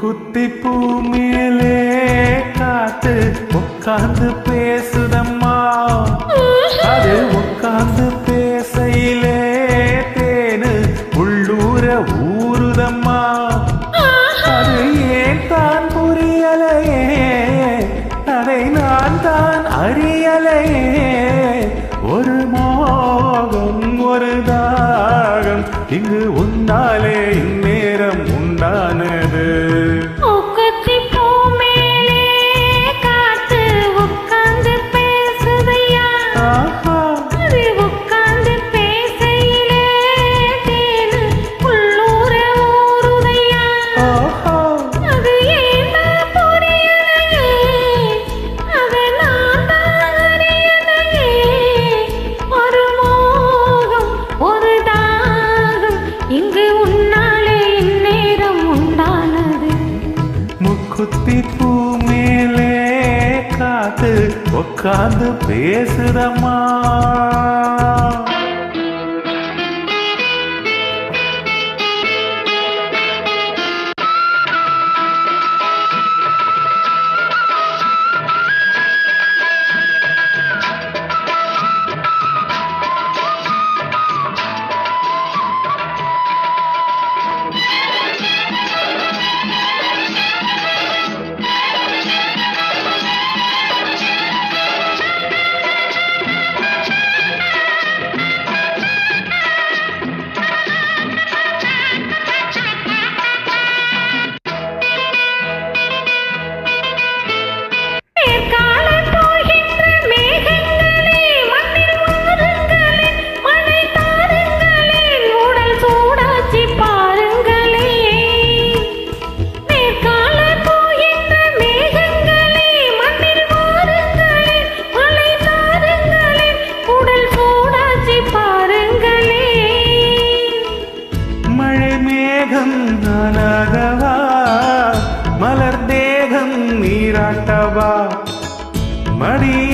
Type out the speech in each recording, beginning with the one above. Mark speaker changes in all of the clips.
Speaker 1: குத்தி பூமியிலே காத்து உட்கார்ந்து பேசுதம்மா. அது உட்கார்ந்து பேசையிலே தேனு உள்ளூர ஊருதம்மா. இங்கு
Speaker 2: குத்தி
Speaker 1: பூ மேலே காத்து உட்காந்து பேசுறமா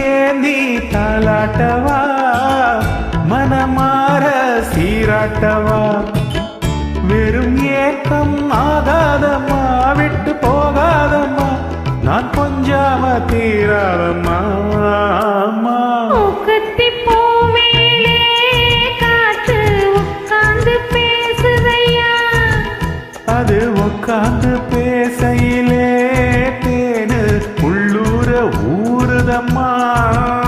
Speaker 1: ஏந்தி தாளாட்டவா? மனமாற சீராட்டவா? வெறும் ஏக்கம் ஆகாதம்மா விட்டு போகாதம்மா. நான் கொஞ்சாம தீராதம்மா அது உட்காந்து মা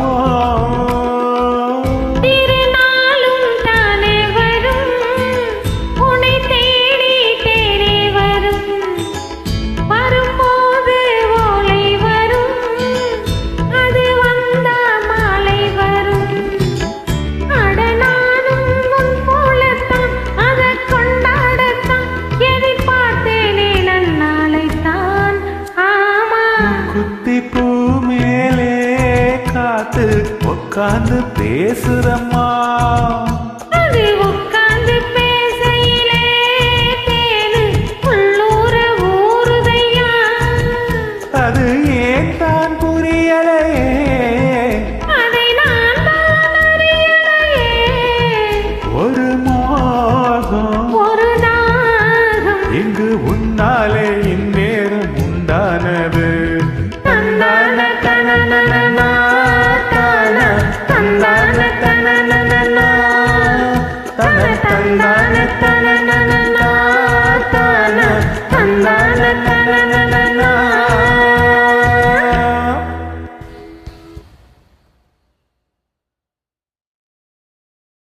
Speaker 1: காத்து உட்காந்து பேசுறம்மா.
Speaker 2: na na na na